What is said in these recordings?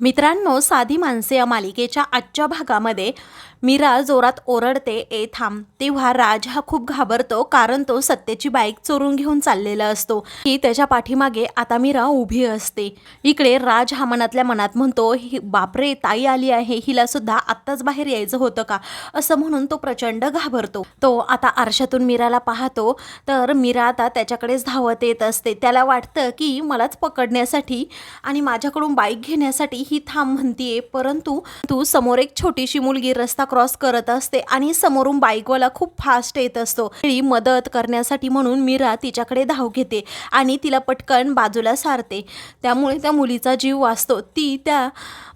मित्रांनो साधी माणसे या मालिकेच्या आजच्या भागामध्ये मीरा जोरात ओरडते ए थांब. तेव्हा राज हा खूप घाबरतो कारण तो सत्तेची बाईक चोरून घेऊन चाललेला असतो. की त्याच्या पाठीमागे आता मीरा उभी असते. इकडे राज हा मनातल्या मनात म्हणतो ही बापरे ताई आली आहे. हिला सुद्धा आत्ताच बाहेर यायचं होतं का? असं म्हणून तो प्रचंड घाबरतो. तो आता आरशातून मीराला पाहतो. तर मीरा आता त्याच्याकडेच धावत येत असते. त्याला वाटतं की मलाच पकडण्यासाठी आणि माझ्याकडून बाईक घेण्यासाठी ही थांब म्हणतीये. परंतु तू समोर एक छोटीशी मुलगी रस्ता क्रॉस करत असते आणि समोरून बाईकवाला खूप फास्ट येत असतो. ती मदत करण्यासाठी म्हणून मीरा तिच्याकडे धाव घेते आणि तिला पटकन बाजूला सारते. त्यामुळे त्या मुलीचा जीव वाचतो. ती त्या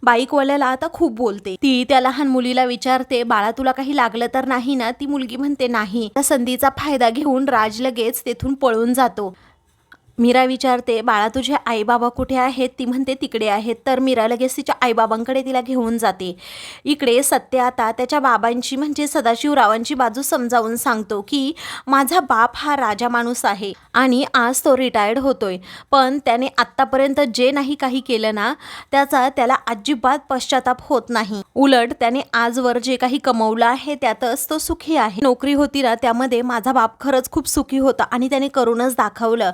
बाईकवाल्याला आता खूप बोलते. ती त्या लहान मुलीला विचारते बाळा तुला काही लागलं तर नाही ना? ती मुलगी म्हणते नाही. त्या संधीचा फायदा घेऊन राज लगेच तेथून पळून जातो. मीरा विचारते बाळा तुझे आईबाबा कुठे आहेत? ती म्हणते तिकडे आहेत. तर मीरा लगेच तिच्या आईबाबांकडे तिला घेऊन जाते. इकडे सत्य आता त्याच्या बाबांची म्हणजे सदाशिवरावांची बाजू समजावून सांगतो की माझा बाप हा राजा माणूस आहे आणि आज तो रिटायर्ड होतोय. पण त्याने आत्तापर्यंत जे नाही काही केलं ना त्याचा त्याला अजिबात पश्चाताप होत नाही. उलट त्याने आजवर जे काही कमवलं आहे त्यातच तो सुखी आहे. नोकरी होती ना त्यामध्ये माझा बाप खरंच खूप सुखी होता आणि त्याने करूनच दाखवलं.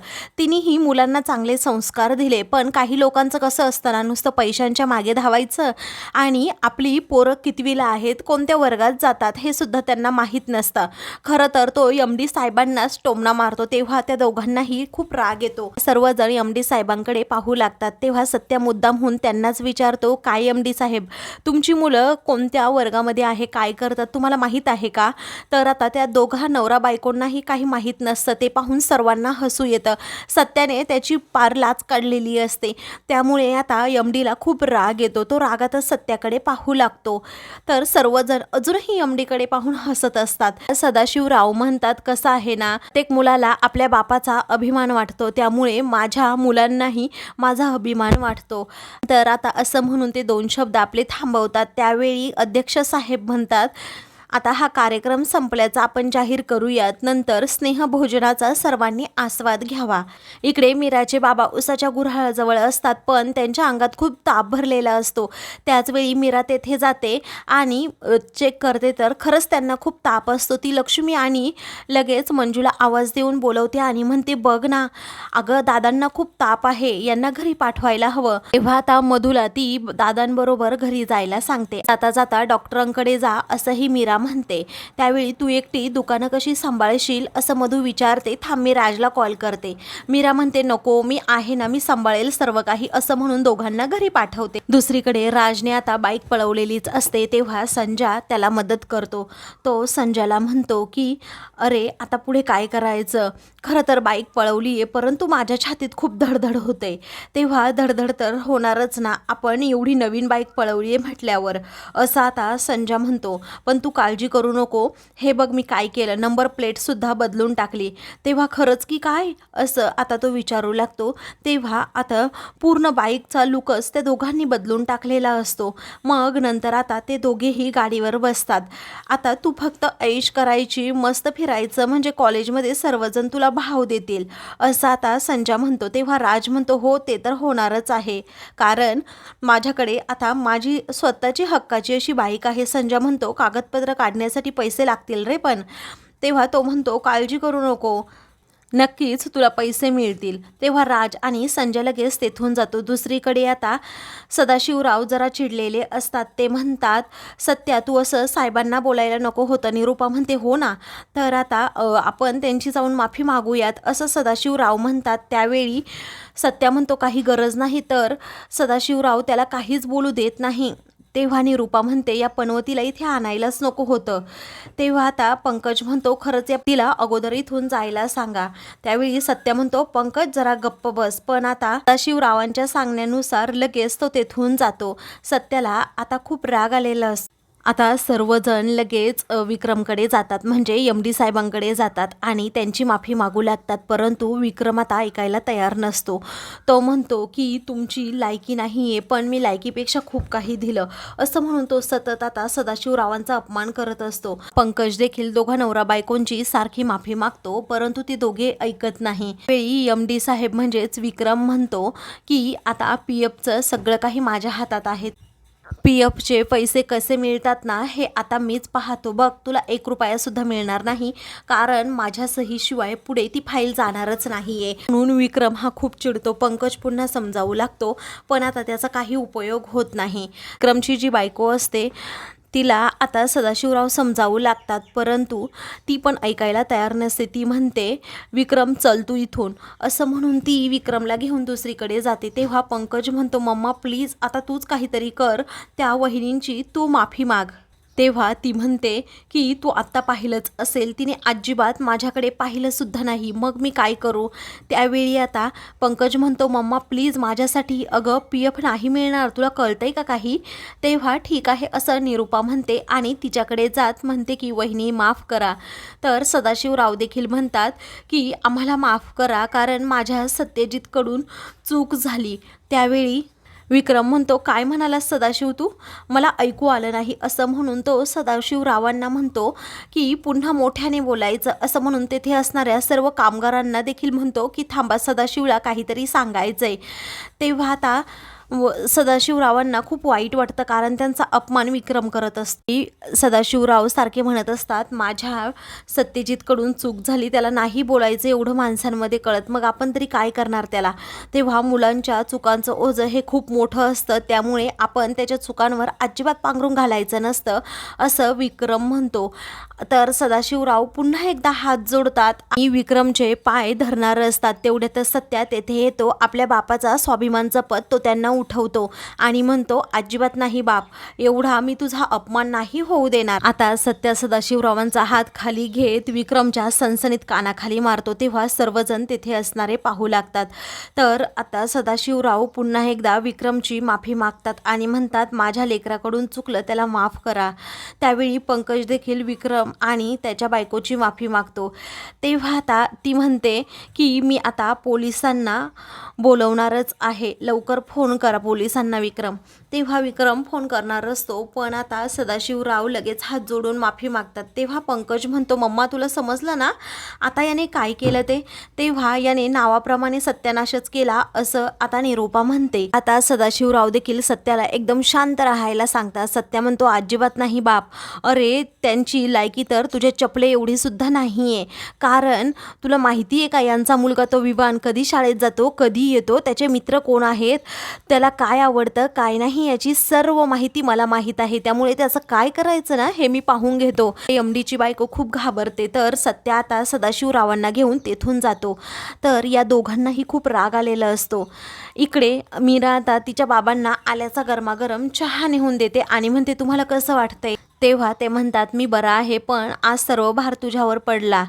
तिनेही मुलांना चांगले संस्कार दिले. पण काही लोकांचं कसं असतं ना नुसतं पैशांच्या मागे धावायचं आणि आपली पोरं कितवीला आहेत कोणत्या वर्गात जातात हे सुद्धा त्यांना माहीत नसतं. खरं तर तो एम डी साहेबांनाच टोमणा मारतो तेव्हा त्या दोघांनाही खूप राग येतो. सर्वजण एम डी साहेबांकडे पाहू लागतात तेव्हा सत्य मुद्दामहून त्यांनाच विचारतो काय एम डी साहेब तुमची मुलं कोणत्या वर्गामध्ये आहे काय करतात तुम्हाला माहीत आहे का? तर आता त्या दोघा नवरा बायकोंनाही काही माहीत नसतं ते पाहून सर्वांना हसू येतं. सत्याने त्याची पार लाच काढलेली असते. त्यामुळे आता यमडीला खूप राग येतो. तो रागातच सत्याकडे पाहू लागतो. तर सर्वजण अजूनही यमडीकडे पाहून हसत असतात. सदाशिवराव म्हणतात कसं आहे ना? प्रत्येक मुलाला आपल्या बापाचा अभिमान वाटतो. त्यामुळे माझ्या मुलांनाही माझा अभिमान वाटतो. तर आता असं म्हणून ते दोन शब्द आपले थांबवतात. त्यावेळी अध्यक्ष साहेब म्हणतात आता हा कार्यक्रम संपल्याचा आपण जाहीर करूयात. नंतर स्नेहभोजनाचा सर्वांनी आस्वाद घ्यावा. इकडे मीराचे बाबा उसाच्या गुऱ्हाळाजवळ असतात पण त्यांच्या अंगात खूप ताप भरलेला असतो. त्याचवेळी मीरा तेथे जाते आणि चेक करते तर खरंच त्यांना खूप ताप असतो. ती लक्ष्मी आणि लगेच मंजूला आवाज देऊन बोलवते आणि म्हणते बघ ना अगं दादांना खूप ताप आहे यांना घरी पाठवायला हवं. तेव्हा आता मधुला ती दादांबरोबर घरी जायला सांगते. जाता जाता डॉक्टरांकडे जा असंही मीरा म्हणते. त्यावेळी तू एकटी दुकानं कशी सांभाळशील? असं मधू विचारते. थांब मी राजला कॉल करते. मीरा म्हणते नको मी आहे ना मी सांभाळेल सर्व काही असं म्हणून दोघांना घरी पाठवते. दुसरीकडे राजने आता बाईक पळवलेलीच असते तेव्हा संजा त्याला मदत करतो. तो संजाला म्हणतो की अरे आता पुढे काय करायचं? खरं तर बाईक पळवली आहे परंतु माझ्या छातीत खूप धडधड होते. तेव्हा धडधड तर होणारच ना आपण एवढी नवीन बाईक पळवली आहे म्हटल्यावर असं आता संजा म्हणतो. पण तू का काळजी करू नको. हे बघ मी काय केलं. नंबर प्लेटसुद्धा बदलून टाकली. तेव्हा खरंच की काय असं आता तो विचारू लागतो. तेव्हा आता पूर्ण बाईकचा लुकच त्या दोघांनी बदलून टाकलेला असतो. मग नंतर आता ते दोघेही गाडीवर बसतात. आता तू फक्त ऐश करायची मस्त फिरायचं म्हणजे कॉलेजमध्ये सर्वजण तुला भाव देतील. असं आता संजा म्हणतो. तेव्हा राज म्हणतो हो ते तर होणारच आहे. कारण माझ्याकडे आता माझी स्वतःची हक्काची अशी बाईक आहे संजा म्हणतो. कागदपत्र काढण्यासाठी पैसे लागतील रे पण. तेव्हा तो म्हणतो काळजी करू नको. नक्कीच तुला पैसे मिळतील. तेव्हा राज आणि संजय लगेच तेथून जातो. दुसरीकडे आता सदाशिवराव जरा चिडलेले असतात. ते म्हणतात सत्या तू असं साहेबांना बोलायला नको होतं. निरूपा म्हणते हो ना. तर आता आपण त्यांची जाऊन माफी मागूयात. असं सदाशिवराव म्हणतात. त्यावेळी सत्या म्हणतो काही गरज नाही. तर सदाशिवराव त्याला काहीच बोलू देत नाही. तेव्हा निरूपा म्हणते या पनवतीला इथे आणायलाच नको होतं. तेव्हा आता पंकज म्हणतो खरंच या तिला अगोदर इथून जायला सांगा. त्यावेळी सत्य म्हणतो पंकज जरा गप्प बस. पण आता शिवरावांच्या सांगण्यानुसार लगेच तो तेथून जातो. सत्याला आता खूप राग आलेला असतो. आता सर्वजण लगेच विक्रमकडे जातात. म्हणजे एम डी साहेबांकडे जातात आणि त्यांची माफी मागू लागतात. परंतु विक्रम आता ऐकायला तयार नसतो. तो म्हणतो की तुमची लायकी नाही आहे पण मी लायकीपेक्षा खूप काही दिलं. असं म्हणून तो सतत आता सदाशिवरावांचा अपमान करत असतो. पंकज देखील दोघा नवरा बायकोंची सारखी माफी मागतो परंतु ती दोघे ऐकत नाही. वेळी एम डी साहेब म्हणजेच विक्रम म्हणतो की आता पी एफचं सगळं काही माझ्या हातात आहे. पी एफचे पैसे कसे मिळतात ना हे आता मीच पाहतो. बघ तुला एक रुपयासुद्धा मिळणार नाही. कारण माझ्या सहीशिवाय पुढे ती फाईल जाणारच नाही आहे म्हणून विक्रम हा खूप चिडतो. पंकज पुन्हा समजावू लागतो. पण आता त्याचा काही उपयोग होत नाही. विक्रमची जी बायको असते तिला आता सदाशिवराव समजावू लागतात परंतु ती पण ऐकायला तयार नसते. ती म्हणते विक्रम चल तू इथून. असं म्हणून ती विक्रमला घेऊन दुसरीकडे जाते. तेव्हा पंकज म्हणतो मम्मा प्लीज आता तूच काहीतरी कर. त्या वहिनींची तू माफी माग. तेव्हा ती म्हणते की तू आत्ता पाहिलंच असेल. तिने अजिबात माझ्याकडे पाहिलंसुद्धा नाही. मग मी काय करू? त्यावेळी आता पंकज म्हणतो मम्मा प्लीज माझ्यासाठी अगं पी एफ नाही मिळणार. तुला कळतंय का काही? तेव्हा ठीक आहे असं निरूपा म्हणते आणि तिच्याकडे जात म्हणते की वहिनी माफ करा. तर सदाशिवराव देखील म्हणतात की आम्हाला माफ करा कारण माझ्या सत्यजितकडून चूक झाली. त्यावेळी विक्रम म्हणतो काय म्हणालास सदाशिव तू? मला ऐकू आलं नाही. असं म्हणून तो सदाशिवरावांना म्हणतो की पुन्हा मोठ्याने बोलायचं. असं म्हणून तेथे असणाऱ्या सर्व कामगारांना देखील म्हणतो की थांबा सदाशिवला काहीतरी सांगायचं आहे तेव्हा आता व सदाशिवरावांना खूप वाईट वाटतं कारण त्यांचा अपमान विक्रम करत असते. सदाशिवराव सारखे म्हणत असतात माझ्या सत्यजितकडून चूक झाली त्याला नाही बोलायचं एवढं माणसांमध्ये कळत. मग आपण तरी काय करणार त्याला? तेव्हा मुलांच्या चुकांचं ओझं हे खूप मोठं असतं. त्यामुळे आपण त्याच्या चुकांवर अजिबात पांघरून घालायचं नसतं असं विक्रम म्हणतो. तर सदाशिवराव पुन्हा एकदा हात जोडतात आणि विक्रमचे पाय धरणार असतात. तेवढ्यातच सत्या तेथे येतो. आपल्या बापाचा स्वाभिमान जपत तो त्यांना उठवतो आणि म्हणतो अजिबात नाही बाप एवढा मी तुझा अपमान नाही होऊ देणार. आता सत्या सदाशिवरावांचा हात खाली घेत विक्रमच्या सनसनीत कानाखाली मारतो तेव्हा सर्वजण तेथे असणारे पाहू लागतात. तर आता सदाशिवराव पुन्हा एकदा विक्रमची माफी मागतात आणि म्हणतात माझ्या लेकराकडून चुकलं त्याला माफ करा. त्यावेळी पंकज देखील विक्रम आणि त्याच्या बायकोची माफी मागतो. तेव्हा आता ती म्हणते की मी आता पोलिसांना बोलवणारच आहे. लवकर फोन कर. पोलिसांना विक्रम. तेव्हा विक्रम फोन करणार असतो पण आता सदाशिवराव लगेच हात जोडून माफी मागतात. तेव्हा पंकज म्हणतो मम्मा तुला समजलं ना? आता याने काय केलं ते? तेव्हा याने नावाप्रमाणे सत्यानाशच केला असं आता निरूपा म्हणते. आता सदाशिवराव देखील सत्याला एकदम शांत राहायला सांगतात. सत्या म्हणतो अजिबात नाही बाप. अरे त्यांची लायकी तर तुझे चपले एवढी सुद्धा नाही आहे कारण तुला माहिती आहे का यांचा मुलगा तो विवान कधी शाळेत जातो कधी येतो त्याचे मित्र कोण आहेत? त्याला काय आवडतं काय नाही याची सर्व माहिती मला माहीत आहे. त्यामुळे त्याचं काय करायचं ना हे मी पाहून घेतो. एम डीची बायको खूप घाबरते तर सत्या आता सदाशिवरावांना घेऊन तेथून जातो. तर या दोघांनाही खूप राग आलेला असतो. इकडे मीरा आता तिच्या बाबांना आल्याचा गरमागरम चहा नेहून देते आणि म्हणते तुम्हाला कसं वाटतंय? तेव्हा ते म्हणतात मी बरा आहे पण आज सर्व भार तुझ्यावर पडला.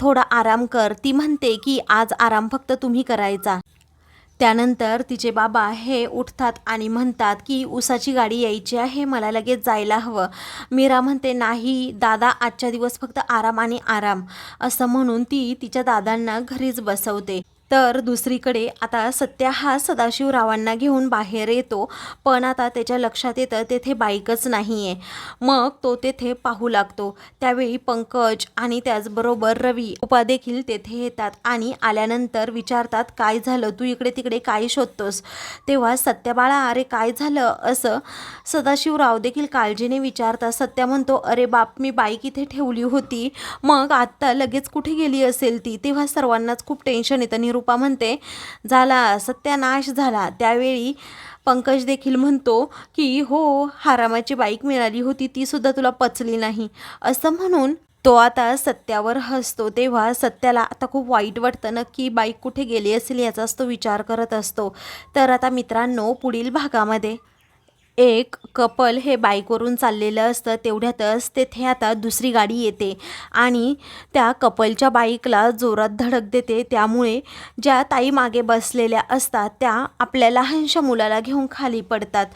थोडा आराम कर. ती म्हणते की आज आराम फक्त तुम्ही करायचा. त्यानंतर तिचे बाबा हे उठतात आणि म्हणतात की उसाची गाडी यायची आहे मला लगेच जायला हवं. मीरा म्हणते नाही दादा आजच्या दिवस फक्त आराम आणि आराम. असं म्हणून ती तिच्या दादांना घरीच बसवते. तर दुसरीकडे आता सत्या हा सदाशिवरावांना घेऊन बाहेर येतो पण आता त्याच्या लक्षात येतं तेथे बाईकच नाही आहे मग तो तेथे पाहू लागतो. त्यावेळी पंकज आणि त्याचबरोबर रवी उपा देखील तेथे येतात आणि आल्यानंतर विचारतात काय झालं? तू इकडे तिकडे काय शोधतोस? तेव्हा सत्या बाळा अरे काय झालं? असं सदाशिवराव देखील काळजीने विचारतात. सत्या म्हणतो अरे बाप मी बाईक इथे ठेवली होती. मग आत्ता लगेच कुठे गेली असेल ती? तेव्हा सर्वांनाच खूप टेन्शन येतं निरूप म्हणते झाला सत्यानाश झाला. त्यावेळी पंकज देखील म्हणतो की हो हारामाची बाईक मिळाली होती ती सुद्धा तुला पचली नाही. असं म्हणून तो आता सत्यावर हसतो. तेव्हा सत्याला आता खूप वाईट वाटतं नक्की बाईक कुठे गेली असेल याचाच तो विचार करत असतो. तर आता मित्रांनो पुढील भागामध्ये एक कपल हे बाईकवरून चाललेलं असतं तेवढ्यातच तेथे आता दुसरी गाडी येते आणि त्या कपलच्या बाईकला जोरात धडक देते. त्यामुळे ज्या ताई मागे बसलेल्या असतात त्या आपल्या लहानशा मुलाला घेऊन खाली पडतात.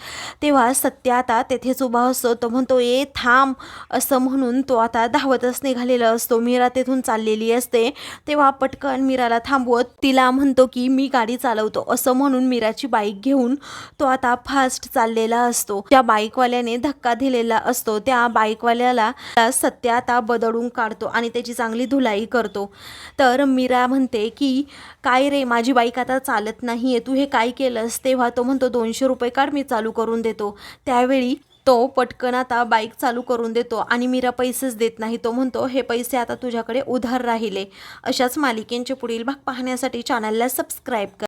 तेव्हा सत्य आता तेथेच उभा असतो. तो म्हणतो ए थांब असं म्हणून तो आता धावतच निघालेला असतो. मीरा तेथून चाललेली असते. तेव्हा पटकन मीराला थांबवत तिला म्हणतो की मी गाडी चालवतो असं म्हणून मीराची बाईक घेऊन तो आता फास्ट चाललेला असतो. त्या बाईकवाल्याने धक्का दिलेला असतो त्या बाईकवाल्याला सत्य आता बदडून काढतो आणि त्याची चांगली धुलाई करतो. तर मीरा म्हणते की काय रे माझी बाईक आता चालत नाही आहे तू हे काय केलंस? तेव्हा तो म्हणतो दोनशे रुपये काढ मी चालू करून देतो. त्यावेळी तो पटकन आता बाईक चालू करून देतो आणि मीरा पैसेच देत नाही. तो म्हणतो हे पैसे आता तुझ्याकडे उधार राहिले. अशाच मालिकेंचे पुढील भाग पाहण्यासाठी चॅनलला सबस्क्राईब कर.